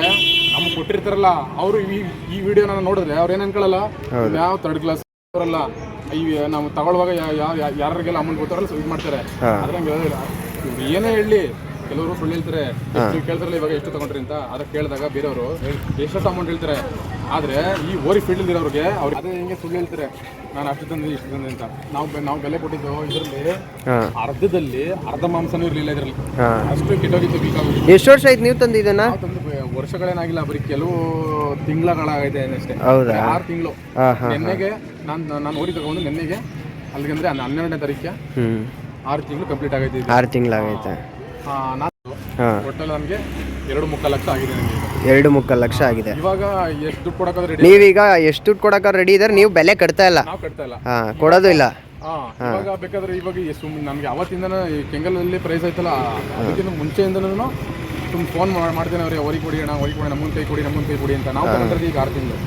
ನಮ್ಗೆ ಕೊಟ್ಟಿರ್ತಾರಲ್ಲ ಅವರು ಈ ಈ ನಾನು ನೋಡಿದ್ರೆ ಅವ್ರು ಏನು ಅನ್ಕೊಳ್ಳಲ್ಲ ಯಾವ ಥರ್ಡ್ ಕ್ಲಾಸ್ ಅವರಲ್ಲ? ನಾವು ತಗೊಳ್ಳುವಾಗ ಯಾರಿಗೆಲ್ಲ ಅಮೌಂಟ್ ಗೊತ್ತಾರಲ್ಲ ಇದು ಮಾಡ್ತಾರೆ ಹೇಳೋದಿಲ್ಲ. ಏನೇ ಹೇಳಿ ಕೆಲವರು ಸುಳ್ಳು ಹೇಳ್ತಾರೆ ನೀವು ಕೇಳ್ತಾರಲ್ಲ ಇವಾಗ ಎಷ್ಟು ತಗೊಂಡ್ರಿ ಅಂತ? ಅದಕ್ಕೆ ಕೇಳಿದಾಗ ಬೇರೆಯವರು ಎಷ್ಟು ಅಮೌಂಟ್ ಹೇಳ್ತಾರೆ. ಆದ್ರೆ ಈ ಓರಿ ಫೀಲ್ಡ್ ಇರೋರಿಗೆ ಅವ್ರಿಗೆ ಅದೇ ಹಿಂಗೆ ಸುಳ್ಳು ಹೇಳ್ತಾರೆ ನಾನು ಅಷ್ಟು ತಂದೆ ಇಷ್ಟು ತಂದೆ ಅಂತ. ನಾವು ನಾವು ಬೆಲೆ ಕೊಟ್ಟಿದ್ದು ಇದರಲ್ಲಿ ಅರ್ಧದಲ್ಲಿ ಅರ್ಧ ಮಾಂಸನೂ ಇರಲಿಲ್ಲ ಇದರಲ್ಲಿ. ಅಷ್ಟು ಕೆಟ್ಟೋಗಿತ್ತು ಬೇಕಾಗುತ್ತೆ ಎಷ್ಟು ವರ್ಷ ಆಯ್ತು ನೀವು ತಂದು ಇದನ್ನ ನಾವು ತಂದು ಬೆ- ವರ್ಷಗಳೇನಾಗಿಲ್ಲ ಬರೀ ಕೆಲವು ತಿಂಗಳಾಗೈತೆ ಅಷ್ಟೇ. ಹೌದಾ? ಆರು ತಿಂಗಳು. ನಿನ್ನೆಗೆ ನಾನು ನಾನು ಓರಿ ತಗೊಂಡು ನೆನ್ನೆಗೆ ಅಲ್ಲಿಗೆ ಅಂದ್ರೆ ಹನ್ನೆರಡನೇ ತಾರೀಕಿಗೆ ಆರು ತಿಂಗಳು ಕಂಪ್ಲೀಟ್ ಆಗೈತೆ ಆರು ತಿಂಗಳಾಗೈತೆ. ಹಾಂ. ನನಗೆ ಎರಡು ಮುಕ್ಕಾಲು ಲಕ್ಷ ಆಗಿದೆ ನನಗೆ ಈಗ. ಎರಡು ಮುಕ್ಕಾಲು ಲಕ್ಷ ಆಗಿದೆ. ಇವಾಗ ಎಷ್ಟು ದುಡ್ಡು ಕೊಡೋಕೆ ರೆಡಿ ನೀವೀಗ ಎಷ್ಟು ದುಡ್ಡು ಕೊಡೋಕೆ ರೆಡಿ ಇದ್ದಾರೆ ನೀವು ಬೆಲೆ ಕಟ್ತಾ ಇಲ್ಲ. ನಾವು ಕಟ್ತಾ ಇಲ್ಲ. ಹಾಂ ಕೊಡೋದು ಇಲ್ಲ. ಹಾ ಇವಾಗ ಬೇಕಾದ್ರೆ ಇವಾಗ ಸುಮ್ಮನೆ ನಮಗೆ ಅವತ್ತಿಂದನೂ ಈ ಕೆಂಗಲಲ್ಲಿ ಪ್ರೈಸ್ ಆಯ್ತಲ್ಲ ಅದಕ್ಕಿಂತ ಮುಂಚೆಯಿಂದನೂ ಸುಮ್ ಫೋನ್ ಮಾಡ್ತೇನೆ ಅವ್ರಿಗೆ ಹೊರಿ ಕೊಡಿ ಅಣ್ಣ ಹೊರಿ ಕೊಡಿ ನಮ್ಮನ್ನ ಕೈ ಕೊಡಿ ನಮ್ಮನ್ನ ಕೈ ಕೊಡಿ ಅಂತ. ನಾವು ತಗೊಂಡ್ರೆ ಈಗ ಆರು ತಿಂಗಳು.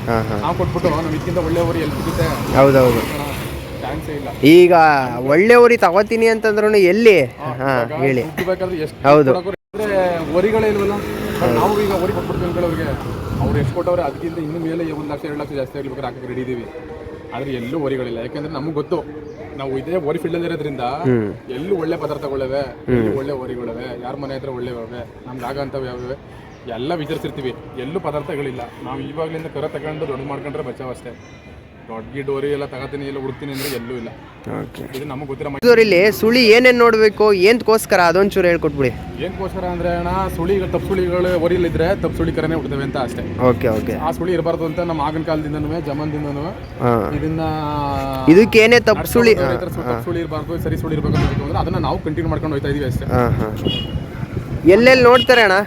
ನಾವು ಕೊಟ್ಬಿಟ್ಟು ನಮ್ಗಿಂತ ಒಳ್ಳೆ ಹೊರಿ ಎಲ್ಲಿ ಸಿಗುತ್ತೆ. ಹೌದೌದು. ಈಗ ಒಳ್ಳೆ ಉರಿ ತಗೋತೀನಿ ಅಂತಂದ್ರೂ ಎಲ್ಲಿ? ಹಾಂ ಹೇಳಿ. ಹೌದು. ಅಂದ್ರೆ ಇಲ್ವಲ್ಲ? ನಾವು ಈಗ ಹೊರಿ ಕೊಟ್ಬಿಡ್ತೀವಿ ಅವ್ರು ಎಷ್ಟು ಕೊಟ್ಟವ್ರೆ ಅದಕ್ಕಿಂತ ಇನ್ನು ಮೇಲೆ ಒಂದು ಲಕ್ಷ ಎರಡು ಲಕ್ಷ ಜಾಸ್ತಿ ಆಗ್ಲಿಕ್ಕೆ ಹಾಕಕ್ಕೆ ರೆಡಿ ಇದೀವಿ. ಆದ್ರೆ ಎಲ್ಲೂ ವರಿಗಳಿಲ್ಲ. ಯಾಕಂದ್ರೆ ನಮಗೆ ಗೊತ್ತು ನಾವು ಇದೇ ಫೀಲ್ಡ್ ಅಲ್ಲಿ ಇರೋದ್ರಿಂದ ಎಲ್ಲೂ ಒಳ್ಳೆ ಪದಾರ್ಥಗಳಿವೆ ತಗೊಳ್ಳೇವೆ ಒಳ್ಳೆ ವರಿಗಳವೆ ಯಾರ ಮನೆ ಹತ್ರ ಒಳ್ಳೆವೆ ನಮ್ಗೆ ಆಗಂತವು ಯಾವ್ಯಾವೆ ಎಲ್ಲ ವಿಚಾರಿಸಿರ್ತೀವಿ. ಎಲ್ಲೂ ಪದಾರ್ಥಗಳಿಲ್ಲ. ನಾವು ಇವಾಗ್ಲಿಂದ ಕರ ತಗೊಂಡು ದೊಡ್ಡ ಮಾಡ್ಕೊಂಡ್ರೆ ಬಚಾವ್ ಅಷ್ಟೇ. ದೊಡ್ಡ ಡೋರಿ ಎಲ್ಲ ತಗೋತೀನಿ ಎಲ್ಲ ಹುಡುಕ್ತೀನಿ ಅಂದ್ರೆ ಎಲ್ಲೂ ಇಲ್ಲ. ಓಕೆ ಇದು ನಮಗೆ ಗೊತ್ತಿರೋ ಇಲ್ಲಿ ಸುಳಿ ಏನೇನು ನೋಡಬೇಕು ಏನಕ್ಕೋಸ್ಕರ ಅದೊಂಚೂರು ಹೇಳ್ಕೊಟ್ಬಿಡಿ ಏನಕ್ಕೋಸ್ಕರ ಅಂದ್ರೆ ಅಣ್ಣ ಸುಳಿ ತಪ್ಪು ಸುಳಿಗಳು ಒರಿಲಿದ್ರೆ ತಪ್ಪು ಸುಳಿ ಕರನೆ ಹುಡ್ತವೆ ಅಂತ ಅಷ್ಟೇ. ಓಕೆ ಓಕೆ ಆ ಸುಳಿ ಇರಬಾರ್ದು ಅಂತ ನಮ್ಮ ಆಗಿನ ಕಾಲದಿಂದನೂ ಜಮನ್ದಿಂದನೂ. ಹಾಂ. ಇದನ್ನ ಇದಕ್ಕೇನೇ ತಪ್ಪು ಸುಳಿ ತಪ್ಪು ಸುಳಿ ಇರಬಾರ್ದು ಸರಿ ಸುಳಿ ಇರಬೇಕು ಅಂತ ಅಂದ್ರೆ ಅದನ್ನ ನಾವು ಕಂಟಿನ್ಯೂ ಮಾಡ್ಕೊಂಡು ಹೋಗ್ತಾ ಇದೀವಿ ಅಷ್ಟೇ. ಹಾಂ ಹಾಂ. ಎಲ್ಲೆಲ್ಲಿ ನೋಡ್ತಾರೆ ಅಣ್ಣ?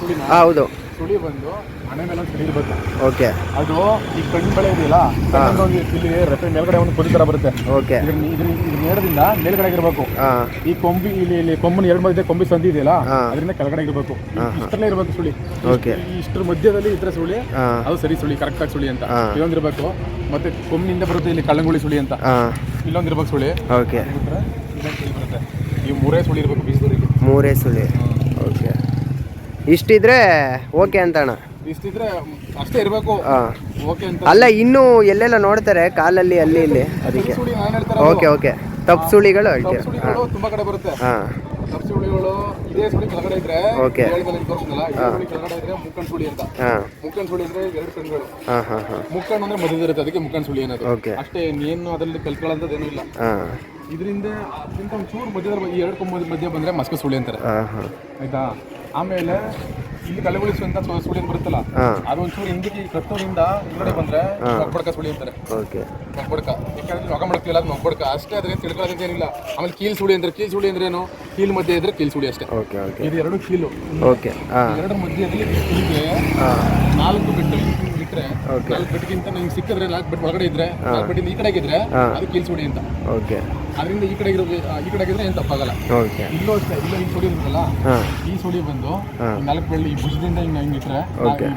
ಸುಳಿ ಹೌದು. ಸುಳಿ ಬಂದು ಮನೆ ಮೇಲೆ ಒಂದು ಇರ್ಬೇಕು ಓಕೆ. ಅದು ಈ ಕಣ್ಣು ಬೆಳೆ ಇದೆಯಲ್ಲ ಕಣ್ಣಲ್ಲಿ ಇಲ್ಲಿ ರೆಪ್ಪೆ ಮೇಲ್ಗಡೆ ಒಂದು ಕೊಡಿ ಥರ ಬರುತ್ತೆ. ಓಕೆ. ಇದ್ರ ನೇರದಿಂದ ಮೇಲ್ಗಡೆ ಇರಬೇಕು. ಈ ಕೊಂಬಿ ಇಲ್ಲಿ ಇಲ್ಲಿ ಕೊಂಬನ ಎರಡು ಮಧ್ಯೆ ಕೊಂಬಿ ಸಂದಿ ಇದೆಯಲ್ಲ. ಅದರಿಂದ ಕೆಳಗಡೆ ಇರಬೇಕು. ಇಷ್ಟರಲ್ಲೇ ಇರಬೇಕು ಸುಳಿ. ಓಕೆ. ಇಷ್ಟರ ಮಧ್ಯದಲ್ಲಿ ಇದ್ರೆ ಸುಳಿ ಅದು ಸರಿ ಸುಳಿ ಕರೆಕ್ಟಾಗಿ ಸುಳಿ ಅಂತ. ಇದೊಂದಿರಬೇಕು ಮತ್ತೆ ಕೊಂಬಿನಿಂದ ಬರುತ್ತೆ ಇಲ್ಲಿ ಕಳ್ಳಂಗುಳಿ ಸುಳಿ ಅಂತ. ಇಲ್ಲೊಂದಿರ್ಬೇಕು ಸುಳಿ. ಓಕೆ. ಇದೊಂದು ಬರುತ್ತೆ. ಈ ಮೂರೇ ಸುಳಿ ಇರಬೇಕು ಬೀಸೂರಿಗೆ ಮೂರೇ ಸುಳಿ. ಓಕೆ. ಇಷ್ಟಿದ್ರೆ ಓಕೆ ಅಂತ ಅಣ್ಣ ಇಷ್ಟಿದ್ರೆ ಅಷ್ಟೇ ಇರಬೇಕು. ಓಕೆ ಅಲ್ಲ ಇನ್ನು ಎಲ್ಲೆಲ್ಲ ನೋಡ್ತಾರೆ ಕಾಲಲ್ಲಿ ಅಲ್ಲಿ ಇಲ್ಲಿ ಅದಕ್ಕೆ. ಓಕೆ ಓಕೆ ತಪ್ಪು ಸುಳಿಗಳು ಹೇಳ್ತೀರ ತುಂಬಾ ಕಡೆ ಬರುತ್ತೆ. ಹಾಂ. ತಪ್ಪು ಸುಳಿಗಳು ಇದೇ ಸುಳಿ ಕೆಳಗಡೆ ಇದ್ರೆ ಓಕೆ ಮುಕ್ಕಣ್ ಸುಳಿ ಅಂತ. ಮುಕ್ಕಣ್ ಸುಳಿ ಅಂದ್ರೆ ಎರಡು ಕಣ್ಗಳು ಹಾಂ ಹಾಂ ಹಾಂ. ಮುಕ್ಕಣ್ ಅಂದ್ರೆ ಇರುತ್ತೆ ಅದಕ್ಕೆ ಮುಕ್ಕಣ್ ಸುಳಿ ಅನ್ನೋದು ಅಷ್ಟೇ ಏನು ಅದರಲ್ಲಿ ಕಲ್ತ್ಕೊಳ್ಳೋಂಥದ್ದೇನೂ ಇಲ್ಲ. ಇದರಿಂದ ಅದಕ್ಕಿಂತ ಒಂಚೂರು ಮಧ್ಯದ ಈ ಎರಡು ಮಧ್ಯೆ ಬಂದ್ರೆ ಮಸ್ಕ ಸುಳಿ ಅಂತಾರೆ. ಹಾಂ ಹಾಂ. ಆಯ್ತಾ? ಆಮೇಲೆ ಇಲ್ಲಿ ಕಲೆಗುಳಿಸು ಅಂತ ಸು- ಸುಳಿ ಬರುತ್ತಲ್ಲ ಅದು ಒಂಚೂರು ಈ ಕತ್ತೋರಿಂದ ಹಿಂಗಡೆ ಬಂದ್ರೆ ನೊಗ್ಬಡ್ಕ ಸುಳಿ ಅಂತಾರೆ. ಓಕೆ. ನೊಗ್ಬಡ್ಕ ಯಾಕಂದ್ರೆ ನೊಗ ಮಾಡ್ತೀವಲ್ಲ ಅದು ನೊಗ್ಬಡ್ಕ ಅಷ್ಟೇ ಅದ್ರೆ ತಿಳ್ಕೊಳ್ಳೋದೇನಿಲ್ಲ ಆಮೇಲೆ ಕೀಲ್ ಸುಳಿ ಅಂದ್ರೆ ಕೀಲ್ ಸುಳಿ ಅಂದ್ರೆ ಏನು? ಕೀಲ್ ಮಧ್ಯೆ ಇದ್ರೆ ಕೀಲ್ ಸುಳಿ ಅಷ್ಟೇ. ಓಕೆ ಇದು ಎರಡು ಕೀಲು. ಓಕೆ ಹಾಂ. ಎರಡು ಮಧ್ಯದಲ್ಲಿ ಹಾಂ. ನಾಲ್ಕು ಬೆಟ್ಟು ಬಿಟ್ರೆ ನಾಲ್ಕು ಬೆಟ್ಟಿಗಿಂತ ನಂಗೆ ಸಿಕ್ಕಿದ್ರೆ ನಾಲ್ಕು ಒಳಗಡೆ ಇದ್ರೆ ನಾಲ್ಕು ಬೆಟ್ಟಿಂದ ಈ ಕಡೆಗೆ ಇದ್ರೆ ಅದು ಕೀಲ್ ಸುಳಿ ಅಂತ. ಓಕೆ ಅದರಿಂದ ಈ ಕಡೆ ಇರೋದು ಈ ಕಡೆ ಇದ್ರೆ ಏನು ತಪ್ಪಾಗಲ್ಲ. ಓಕೆ ಇಲ್ಲೂ ಅಷ್ಟೇ ಇಲ್ಲ ಹಿಂಗೆ ಸುಳಿ ಇರುತ್ತಲ್ಲ ಈ ಸುಳಿ ಬಂದು ನಾಲ್ಕು ಬೆಳ್ಳಿ ಈ ಭುಜದಿಂದ ಹಿಂಗೆ ಹಿಂಗೆ ಇಟ್ಟರೆ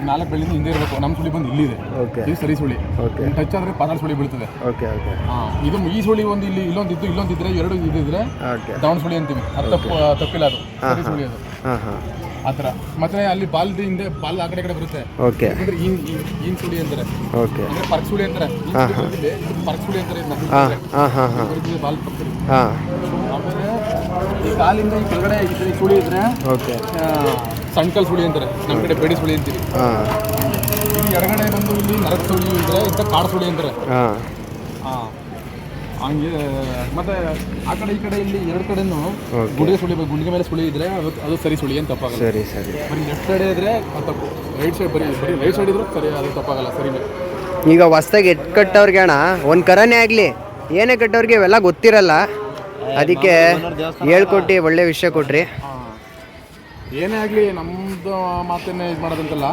ನಾಲ್ಕು ಬೆಳ್ಳಿಂದ ಹಿಂದೆ ಇರಬೇಕು ನಮ್ಮ ಸುಳಿ ಬಂದು ಇಲ್ಲಿದೆ. ಓಕೆ ಇದು ಸರಿ ಸುಳಿ ಓಕೆ ಟಚ್ ಆದ್ರೆ ಪಾದಾಳ ಸುಳಿ ಬೀಳ್ತದೆ. ಓಕೆ ಓಕೆ ಹಾ. ಇದು ಈ ಸುಳಿ ಒಂದು ಇಲ್ಲಿ ಇಲ್ಲೊಂದು ಇದ್ದು ಇಲ್ಲೊಂದು ಇದ್ರೆ ಎರಡು ಇದಿದ್ರೆ ಡೌನ್ ಸುಳಿ ಅಂತೀವಿ. ಅದು ತಪ್ಪು ತಪ್ಪಿಲ್ಲ ಅದು. ಸರಿ ಸುಳಿ ಅದು. ಹಾಂ ಹಾಂ. ಆ ಥರ. ಮತ್ತೆ ಅಲ್ಲಿ ಬಾಲ್ದಿ ಹಿಂದೆ ಬಾಲ್ ಆ ಕಡೆ ಈ ಕಡೆ ಬರುತ್ತೆ. ಓಕೆ ಅಂದ್ರೆ ಈನ್ ಈ- ಈನ್ ಸುಳಿ ಅಂತಾರೆ. ಓಕೆ ಅಂದ್ರೆ ಪರ್ಕ್ ಸುಳಿ ಅಂತಾರೆ. ಈ ಪರ್ಕ್ ಸುಳಿ ಅಂತಾರೆ ಇದನ್ನ. ಹಾಂ ಹಾಂ ಹಾಂ ಹಾಂ. ಬಾಲ್ ಪಕ್ಕದಲ್ಲಿ. ಆಮೇಲೆ ಈ ಕಾಲಿಂದ ಈ ಕೆಳಗಡೆ ಈ ಸುಳಿ ಇದ್ರೆ ಓಕೆ ಸಣ್ಕಲ್ ಸುಳಿ ಅಂತಾರೆ. ನಮ್ಮ ಕಡೆ ಬೆಡಿ ಸುಳಿ ಅಂತೀವಿ ಹಾಂ. ಬಂದು ಇಲ್ಲಿ ನರಕ ಸುಳಿ ಇದ್ರೆ ಇಂಥ ಕಾಡ ಸುಳಿ ಅಂತಾರೆ. ಹಾಂ. ಹಾಂ. ಹಂಗೆ ಮತ್ತೆ ಆ ಕಡೆ ಈ ಕಡೆ ಇಲ್ಲಿ ಎರಡು ಕಡೆನೂ ಗುಡಿಗೆ ಸುಳಿ ಗುಂಡಿಗೆ ಮೇಲೆ ಸುಳಿ ಇದ್ರೆ ಅದು ಅದು ಸರಿ ಸುಳಿ ಅಂತ ತಪ್ಪಾಗಲ್ಲ. ಸರಿ ಸರಿ. ಬರೀ ಲೆಫ್ಟ್ ಸೈಡ್ ಇದ್ರೆ ಅದು ತಪ್ಪು. ರೈಟ್ ಸೈಡ್ ಬರೀ ಬರೀ ರೈಟ್ ಸೈಡ್ ಇದ್ರು ಸರಿ ಅದು ತಪ್ಪಾಗಲ್ಲ ಸರಿ ಈಗ ಹೊಸ್ದಾಗಿ ಎಟ್ ಕಟ್ಟವ್ರಿಗೆ ಅಣ್ಣ? ಒಂದು ಕರನೇ ಆಗಲಿ. ಏನೇ ಕಟ್ಟವ್ರಿಗೆ ಇವೆಲ್ಲ ಗೊತ್ತಿರಲ್ಲ. ಅದಕ್ಕೆ ಹೇಳ್ಕೊಟ್ಟು ಒಳ್ಳೆ ವಿಷಯ ಕೊಟ್ರಿ. ಏನೇ ಆಗಲಿ ನಮ್ಮದು ಮಾತನ್ನೇ ಇದು ಮಾಡೋದಂತಲ್ಲ.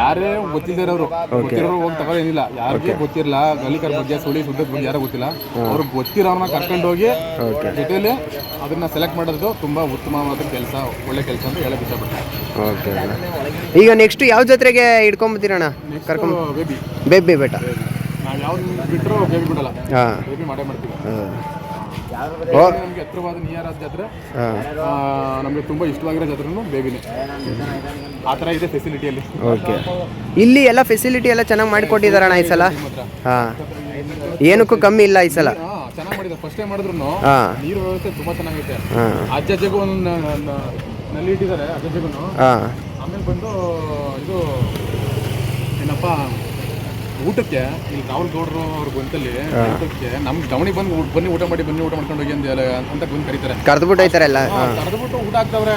ಯಾರೇ ಗೊತ್ತಿದ್ದಾರವರು ಗೊತ್ತಿರೋರು ಹೋಗಿ ತಗೊಳ್ಳೇನಿಲ್ಲ ಯಾರಿಗೆ ಗೊತ್ತಿರಲ್ಲ ಗಲಿಕರ ಬಗ್ಗೆ ಸುಳಿ ಸುದ್ದದ ಬಗ್ಗೆ ಯಾರು ಗೊತ್ತಿಲ್ಲ. ಅವ್ರಿಗೆ ಗೊತ್ತಿರೋರ್ನ ಕರ್ಕೊಂಡು ಹೋಗಿ ಜೊತೆಯಲ್ಲಿ ಅದನ್ನ ಸೆಲೆಕ್ಟ್ ಮಾಡೋದು ತುಂಬಾ ಉತ್ತಮವಾದ ಕೆಲಸ ಒಳ್ಳೆ ಕೆಲಸ ಅಂತ ಹೇಳಕ್ ಇಷ್ಟಪಡ್ತಾರೆ ಓಕೆ ಈಗ ನೆಕ್ಸ್ಟ್ ಯಾವ ಜಾತ್ರೆಗೆ ಹಿಡ್ಕೊಂಬತ್ತೀರಣ್ಣ ಕರ್ಕೊಂಡು ಬೇಬಿ ಬೇಬಿ ಬೇಟ. ನಾವು ಯಾವ್ದು ಬಿಟ್ಟರು ಬೇಬಿ ಬಿಡಲ್ಲ. ಬೇಬಿ ಮಾಡೇ ಮಾಡ್ತೀವಿ. ನಮಗೆ ಹತ್ರವಾದ ನಿಯರಾದ ಜಾತ್ರೆ ಹಾಂ. ಆ, ನಮಗೆ ತುಂಬಾ ಇಷ್ಟವಾಗಿರೋ ಜಾತ್ರೆನೂ ಬೇಬಿನೇ ಆ ಥರ ಇದೆ ಫೆಸಿಲಿಟಿಯಲ್ಲಿ ಓಕೆ. ಇಲ್ಲಿ ಎಲ್ಲ ಫೆಸಿಲಿಟಿ ಎಲ್ಲ ಚೆನ್ನಾಗಿ ಮಾಡಿಕೊಟ್ಟಿದಾರಣ ಈ ಸಲ? ಹಾಂ. ಏನಕ್ಕೂ ಕಮ್ಮಿ ಇಲ್ಲ ಈ ಸಲ? ಚೆನ್ನಾಗಿ ಮಾಡಿದ್ದಾರೆ ಫಸ್ಟ್ ಟೈಮ್ ಮಾಡಿದ್ರು ನೀರು ವ್ಯವಸ್ಥೆ ತುಂಬಾ ಚೆನ್ನಾಗೈತೆ. ಹಾಂ. ಅಜ್ಜಜ್ಜಗೂ ಒಂದು ನಲ್ಲಿ ಇಟ್ಟಿದ್ದಾರೆ ಹಾಂ. ಆಮೇಲೆ ಬಂದು ಇದು ಏನಪ್ಪ ಊಟಕ್ಕೆ ಇಲ್ಲಿ ರಾಹುಲ್ ಗೌಡ್ರು ಅವ್ರ ಗೊಂತಲ್ಲಿ ಊಟಕ್ಕೆ ನಮ್ ಗಮನಿಗೆ ಬಂದು ಬನ್ನಿ ಊಟ ಮಾಡಿ ಬನ್ನಿ ಊಟ ಮಾಡ್ಕೊಂಡು ಹೋಗಿ ಅಂತ ಹೇಳಿ- ಅಂತ ಬಂದು ಕರೀತಾರೆ. ಕರೆದ್ಬಿಟ್ಟು ಐತಾರೆ ಎಲ್ಲ? ಕರೆದ್ಬಿಟ್ಟು ಊಟ ಹಾಕ್ತವ್ರೆ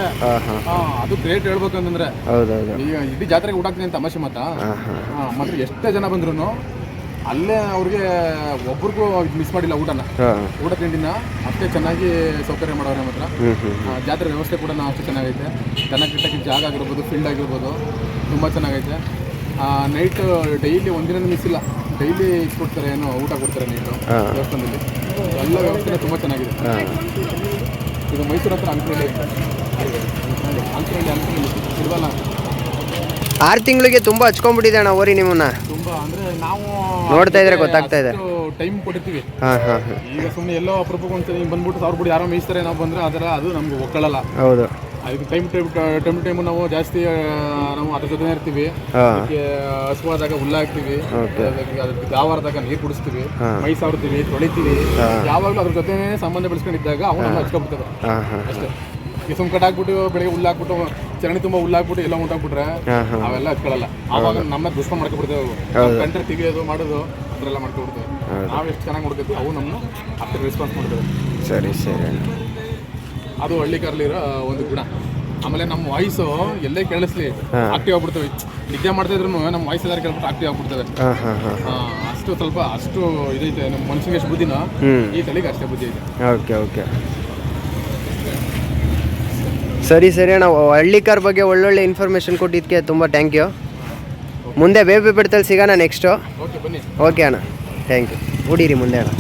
ಅದು ಗ್ರೇಟ್ ಹೇಳ್ಬೇಕು ಅಂತಂದ್ರೆ. ಹೌದೌದು. ಈಗ ಇಡೀ ಜಾತ್ರೆಗೆ ಊಟ ಹಾಕ್ತೀನಿ ಅಂತ ತಮಾಷೆ ಮಾತಾ? ಹಾಂ ಮಾತ್ರ ಎಷ್ಟೇ ಜನ ಬಂದ್ರು ಅಲ್ಲೇ ಅವ್ರಿಗೆ ಒಬ್ರಿಗೂ ಮಿಸ್ ಮಾಡಿಲ್ಲ ಊಟನ. ಊಟ ತಿಂಡಿನ ಅಷ್ಟೇ ಚೆನ್ನಾಗಿ ಸೌಕರ್ಯ ಮಾಡೋರೆ ಮಾತ್ರ. ಜಾತ್ರೆ ವ್ಯವಸ್ಥೆ ಕೂಡ ಅಷ್ಟು ಚೆನ್ನಾಗೈತೆ. ಜನ ಕಿಟ್ಟಕ್ಕೆ ಜಾಗ ಆಗಿರ್ಬೋದು ಫೀಲ್ಡ್ ಆಗಿರ್ಬೋದು ತುಂಬ ಚೆನ್ನಾಗೈತೆ. ನೈಟ್ ಡೈಲಿ ಒಂದಿನ ಮಿಸ್ಸಿಲ್ಲ ಇಲ್ಲ. ಡೈಲಿ ಕೊಡ್ತಾರೆ ಏನೋ ಊಟ ಕೊಡ್ತಾರೆ ನೈಟು. ದೇವಸ್ಥಾನದಲ್ಲಿ. ಎಲ್ಲ ವ್ಯವಸ್ಥೆ ತುಂಬ ಚೆನ್ನಾಗಿದೆ. ಇದು ಮೈಸೂರು ಹತ್ರ ಅಂಕನಹಳ್ಳಿ ಅಂಕನಹಳ್ಳಿ ಅಂಕನಹಳ್ಳಿ ಸಿಲ್ವಲ್ಲ ಆರು ತಿಂಗಳಿಗೆ ತುಂಬ ಹಚ್ಕೊಂಡ್ಬಿಟ್ಟಿದೆ ಅಣ್ಣ ಓರಿ ನಿಮ್ಮನ್ನ. ತುಂಬ ಅಂದರೆ ನಾವು ನೋಡ್ತಾ ಇದ್ರೆ ಗೊತ್ತಾಗ್ತಾ ಇದೆ. ಟೈಮ್ ಕೊಡ್ತೀವಿ. ಈಗ ಸುಮ್ಮನೆ ಎಲ್ಲೋ ಅಪರೂಪಕ್ಕೆ ಒಂದ್ಸರಿ ಬಂದ್ಬಿಟ್ಟು ಅವ್ರು ಬಿಡಿ ಯಾರೋ ಮೇಯಿಸ್ತಾರೆ ನಾವು ಬಂದ್ರೆ ಅದರ ಅದು ನಮ್ಗೆ ಒಕ್ಕಳಲ್ಲ. ಹೌದು. ಅದಕ್ಕೆ ಟೈಮ್ ಟೈಮ್ ಟೈಮ್ ಟೈಮ್ ನಾವು ಜಾಸ್ತಿ ನಾವು ಅದ್ರ ಜೊತೆ ಇರ್ತೀವಿ. ಅದಕ್ಕೆ ಹಸುವಾದಾಗ ಹುಲ್ಲ ಹಾಕ್ತೀವಿ. ಅದಕ್ಕೆ ಗಾವಾರದಾಗ ನೀರು ಕುಡಿಸ್ತೀವಿ. ಮೈ ಸಾರ್ತೀವಿ ತೊಳಿತೀವಿ. ಯಾವಾಗಲೂ ಅದ್ರ ಜೊತೆ ಸಂಬಂಧ ಬೆಳೆಸ್ಕೊಂಡಿದ್ದಾಗ ಅವನು ಹಚ್ಕೊಬಿಡ್ತದೆ ಅಷ್ಟೇ. ಈ ಸುಮ್ ಕಟ್ಟಾಕ್ಬಿಟ್ಟು ಬೆಳಿಗ್ಗೆ ಹುಲ್ಲಾಕ್ಬಿಟ್ಟು ಚರಣಿ ತುಂಬಾ ಹುಲ್ಲಾಕ್ಬಿಟ್ಟು ಎಲ್ಲ ಉಂಟಾಕ್ಬಿಟ್ರೆ ಅವೆಲ್ಲ ಹಚ್ಕೊಳ್ಳಲ್ಲ. ಆವಾಗ ನಮ್ಮ ದುಷ್ಟ ಮಾಡ್ಕೊಬಿಡ್ತೇವೆ ಕಂಟ್ರೆ ತೆಗಿಯೋದು ಮಾಡೋದು ಅದರೆಲ್ಲ ಮಾಡ್ಕೊಬಿಡ್ತೇವೆ. ನಾವು ಎಷ್ಟು ಚೆನ್ನಾಗಿ ನೋಡ್ಕೊತೀವಿ ಅವು ನಮ್ಮ ಅಷ್ಟು ರೆಸ್ಪಾನ್ಸ್ ಮಾಡ್ತೇವೆ. ಸರಿ ಸರಿ ಅದು ಹಳ್ಳಿ ಕಾರ್ಲಿರೋ ಒಂದು ಗುಣ. ಆಮೇಲೆ ನಮ್ಮ ವಾಯ್ಸು ಎಲ್ಲೇ ಕೇಳಿಸ್ಲಿ ಆಕ್ಟಿವ್ ಆಗ್ಬಿಡ್ತೇವೆ. ನಿದ್ದೆ ಮಾಡ್ತಾ ಇದ್ರು ನಮ್ಮ ವಾಯ್ಸ್ ಎಲ್ಲಾರು ಕೇಳ್ಬಿಟ್ಟು ಆಕ್ಟಿವ್ ಆಗ್ಬಿಡ್ತೇವೆ. ಅಷ್ಟು ಸ್ವಲ್ಪ ಅಷ್ಟು ಇದೈತೆ ನಮ್ಮ ಮನುಷ್ಯನಿಗೆ ಎಷ್ಟು ಬುದ್ಧಿನ ಈ ತಲೆಗೆ ಅಷ್ಟೇ ಬುದ್ಧಿ ಐತೆ. Okay okay. ಸರಿ ಸರಿ ಅಣ್ಣ. ಹಳ್ಳಿಕಾರ್ ಬಗ್ಗೆ ಒಳ್ಳೊಳ್ಳೆ ಇನ್ಫಾರ್ಮೇಷನ್ ಕೊಟ್ಟಿದ್ದಕ್ಕೆ ತುಂಬ ಥ್ಯಾಂಕ್ ಯು ಮುಂದೆ ಬೇಬಿ ಬಿಡ್ತಲ್ಲಿ ಸಿಗೋಣ ನೆಕ್ಸ್ಟು ಓಕೆ ಬನ್ನಿ. ಓಕೆ ಅಣ್ಣ. ಥ್ಯಾಂಕ್ ಯು ಹುಡೀರಿ ಮುಂದೆ ಅಣ್ಣ.